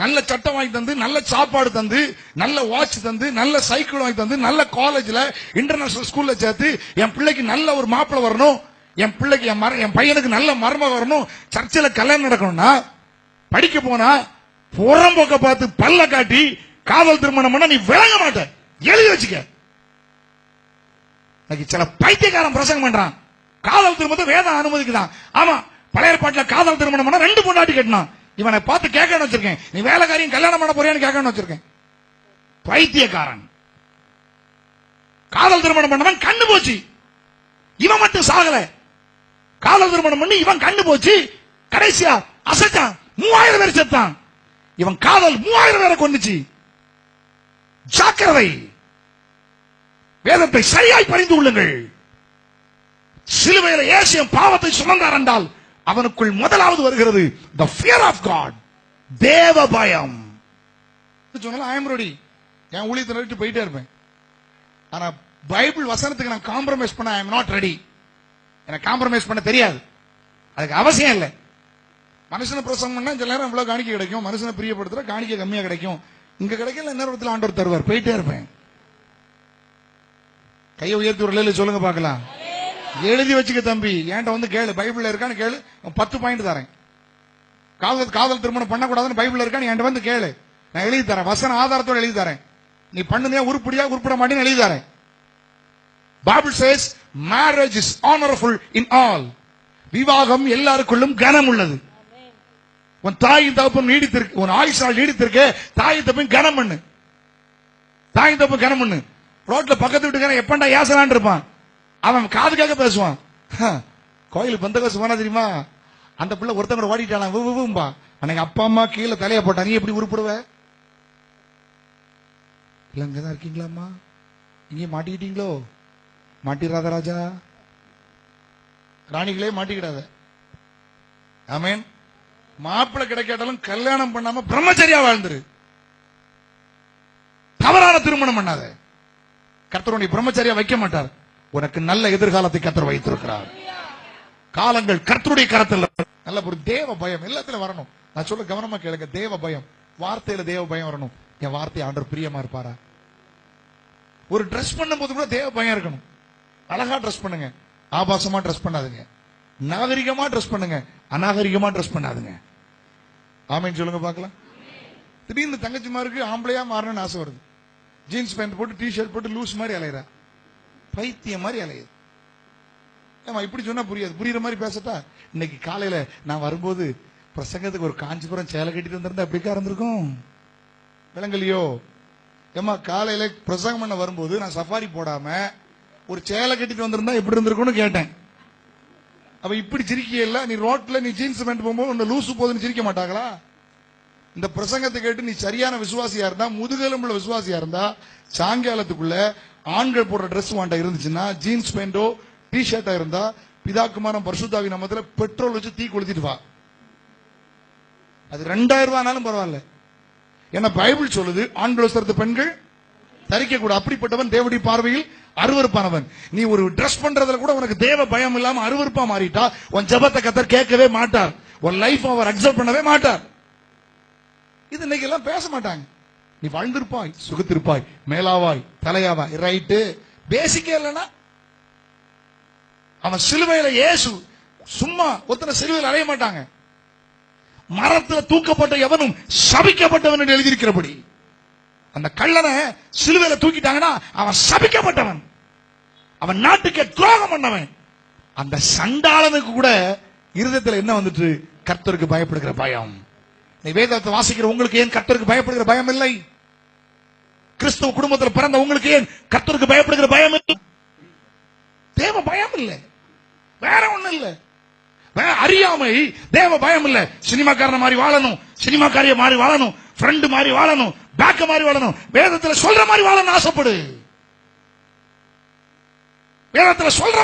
நல்ல சட்டம் வாங்கி தந்து நல்ல சாப்பாடு தந்து நல்ல வாட்ச் தந்து நல்ல சைக்கிள் வாங்கி தந்து நல்ல காலேஜ்ல இன்டர்நேஷனல் ஸ்கூல்ல சேர்த்து என் பிள்ளைக்கு நல்ல ஒரு மாப்பிள்ளை வரணும் என் பிள்ளைக்கு என் மர என் பையனுக்கு நல்ல மர்மம் வரணும் சர்ச்சில் கல்யாணம் நடக்கணும்னா படிக்க போனா புறம்போக்க பார்த்து பல்ல காட்டி காதல் திருமணம் பண்ண நீ விளங்க மாட்ட. எழுதி வச்சுக்க. இன்னைக்கு சில பைத்தியக்காரன் பிரசங்கம் பண்றான். காதல் திருமணத்தை வேதம் அனுமதிக்குதான். ஆமா பழைய பாட்டில் காதல் திருமணம் பண்ண ரெண்டு பொண்டாட்டி கட்டினான். இவனை பார்த்து கேட்கணும் வச்சிருக்கேன். நீ வேலைக்காரியும் கல்யாணம் பண்ண போறியான்னு கேட்கணும் வச்சிருக்கேன். பைத்தியக்காரன். காதல் திருமணம் பண்ணவன் கண்ணு போச்சு. இவன் மட்டும் சாகல. காதல் திருமணம் பண்ணி இவன் கண்ணு போச்சு. கடைசியா அசைச்சான். மூவாயிரம் பேர் செத்தான். இவன் காதல் மூவாயிரம் பேரை கொண்டுச்சு ஜாக்கிரதை. வேதத்தை சரியாய் பறிந்து கொள்ளுங்கள். சிலுவையில் ஏசியம் பாவத்தை சுமந்தார் என்றால் அவனுக்குள் முதலாவது வருகிறது த ஃபியர் ஆஃப் காட் தேவ பயம் சொன்னாலும் ஐஎம் ரெடி என் ஊழியத்தை நிறுத்தி போயிட்டே இருப்பேன். ஆனா பைபிள் வசனத்துக்கு நான் காம்ப்ரமைஸ் பண்ண ஐ எம் நாட் ரெடி எனக்கு காம்ப்ரமைஸ் பண்ண தெரியாது. அதுக்கு அவசியம் இல்லை. மனுஷனை பிரசங்கம் பண்ணா சில நேரம் இவ்வளவு காணிக்கை கிடைக்கும். மனுஷனை பிரியப்படுத்துற காணிக்கை கம்மியா கிடைக்கும். இங்க கிடைக்கல நேரத்தில் ஆண்டவர் தருவார். போயிட்டே இருப்பேன். கையை உயர்த்தி ஒரு சொல்லுங்க பார்க்கலாம். எழுதி வச்சுக்க தம்பி. ஏன்ட்ட வந்து கேளு. பைபிள்ல இருக்கான்னு கேளு. பத்து பாயிண்ட் தரேன். காதல் காதல் திருமணம் பண்ணக்கூடாதுன்னு பைபிள்ல இருக்கான்னு என்கிட்ட வந்து கேளு. நான் எழுதி தரேன். வசன ஆதாரத்தோட எழுதி தரேன். நீ பண்ணுனியா உருப்படியா உருப்பிட மாட்டேன்னு எழுதி தரேன். Bible says marriage is honourful in all விவாகம் எல்லாருக்குள்ளும் கனம் உள்ளது உன் தாயின் தகப்பன் நீடித்திருக்கு உன் ஆயுஷால் நீடித்திருக்கு தாயின் தப்பும் கனம் பண்ணு. தாயின் தகப்பன் கனம் பண்ணு. ரோட்ல பக்கத்து வீட்டுக்காரன் எப்பண்டா ஏசலான் இருப்பான்? அவன் காது கேட்க பேசுவான் கோயிலுக்கு கோயிலுக்கு பந்தகோசம் போனா தெரியுமா? அந்த பிள்ளை ஒருத்தங்க ஓடிட்டானா? விவும்பா அன்னைக்கு அப்பா அம்மா கீழே தலையை போட்டா நீ எப்படி உருப்பிடுவ? இல்ல இங்கதான் இருக்கீங்களாம்மா. இங்கே மாட்டிக்கிட்டீங்களோ? மாட்டிராத ராஜா ராணிகளே மாட்டிக்கிடாத. ஆமேன். மாப்பிள்ளை கிடைக்காட்டாலும் கல்யாணம் பண்ணாம பிரம்மச்சரியா வாழ்ந்துரு. தவறான திருமணம் பண்ணாத. கர்த்தருடைய பிரம்மச்சரியா வைக்க மாட்டார். உனக்கு நல்ல எதிர்காலத்தை கத்தர் வைத்திருக்கிறார். காலங்கள் கர்த்தருடைய கரத்தில் நல்ல ஒரு தேவ பயம் எல்லாத்துல வரணும். நான் சொல்ல கவனமா கேளுங்க தேவ பயம். வார்த்தையில தேவ பயம் வரணும். என் வார்த்தை ஆண்டர் பிரியமா இருப்பாரா? ஒரு ட்ரெஸ் பண்ணும் போது கூட தேவ பயம் இருக்கணும். அழகா ட்ரெஸ் பண்ணுங்க. ஆபாசமா ட்ரெஸ் பண்ணாதுங்க. நாகரிகமா ட்ரெஸ் பண்ணுங்க. அநாகரிகமா ட்ரெஸ் பண்ணாதுங்க. ஆமைன்னு சொல்லுங்க பார்க்கலாம். திடீர்னு தங்கச்சிமாருக்கு ஆம்பளையா மாறணும்னு ஆசை வருது. ஜீன்ஸ் பேண்ட் போட்டு டி ஷர்ட் போட்டு லூஸ் மாதிரி அலையிறா. பைத்தியம் மாதிரி அலையுது ஏமா இப்படி சொன்னா புரியாது. புரியுற மாதிரி பேசட்டா? இன்னைக்கு காலையில நான் வரும்போது பிரசங்கத்துக்கு ஒரு காஞ்சிபுரம் சேலை கட்டிட்டு வந்திருந்தா அப்படிக்கா இருந்திருக்கும்? விளங்கலையோ ஏமா காலையில பிரசங்கம் பண்ண வரும்போது நான் சஃபாரி போடாம ஒரு சேலை கட்டிட்டு வந்திருந்தா எப்படி இருந்திருக்கும்னு கேட்டேன். அப்ப இப்படி சிரிக்கையில நீ ரோட்ல நீ ஜீன்ஸ் பேண்ட் போகும்போது உன்னை லூசு போதுன்னு சிரிக்க மாட்டாங்களா? இந்த பிரசங்கத்தை கேட்டு நீ சரியான விசுவாசியா இருந்தா முதுகெலும்புல விசுவாசியா இருந்தா சாயங்காலத்துக்குள்ள ஆண்கள் போடுற ட்ரெஸ் வாண்ட இருந்துச்சுன்னா ஜீன்ஸ் பேண்டோ டி ஷர்ட்டா இருந்தா பிதாக்குமாரம் பரிசுத்தாவி நாமத்துல பெட்ரோல் வச்சு தீ கொளுத்திட்டு வா. அது ரெண்டாயிரம் ரூபாய்னாலும் பரவாயில்ல. ஏன்னா பைபிள் சொல்லுது ஆண்கள் வஸ்திரத்து பெண்கள் தரிக்க கூட அப்படிப்பட்டவன் தேவடி பார்வையில் அருவருப்பானவன். நீ ஒரு ட்ரெஸ் பண்றதுல கூட உனக்கு தேவ பயம் இல்லாம அருவறுப்பா மாறிட்டா உன் ஜபத்தை கத்தர் கேட்கவே மாட்டார். உன் லைஃப் அவர் அக்செப்ட் பண்ணவே மாட்டார். இது இன்னைக்கு எல்லாம் பேச மாட்டாங்க. நீ வாழ்ந்திருப்பாய் சுகத்திருப்பாய் மேலாவாய் தலையாவாய் ரைட்டு பேசிக்கே இல்லைன்னா அவன் சிலுவையில இயேசு சும்மா ஒருத்தனை சிலுவையில் அறைய மாட்டாங்க. மரத்துல தூக்கப்பட்ட எவனும் சபிக்கப்பட்டவன் என்று எழுதியிருக்கிறபடி. அந்த கள்ளனை சிலுவையில தூக்கிட்டாங்கன்னா அவன் சபிக்கப்பட்டவன். அவன் நாட்டுக்கு துரோகம் பண்ணவன். அந்த சண்டாளனுக்கு கூட இருதயத்துல என்ன வந்துட்டு கர்த்தருக்கு பயப்படுகிற பயம். நீ வேதத்தை வாசிக்கிற உங்களுக்கு ஏன் கத்தருக்கு பயப்படுகிற பயம் இல்லை கிறிஸ்துவ குடும்பத்தில் பிறந்த உங்களுக்கு ஏன் கத்தருக்கு பயப்படுகிற பயம் இல்லை தேவ பயம் இல்லை வேற ஒண்ணு இல்லை. அறியாமை தேவ பயம் இல்ல சினிமாக்காரன மாதிரி வாழணும் சினிமாக்காரிய மாதிரி வாழணும் ஃப்ரெண்டு மாதிரி வாழணும் பேக்க மாதிரி வாழணும். வேதத்துல சொல்ற மாதிரி வாழணும் ஆசைப்படு. வேதத்துல சொல்ற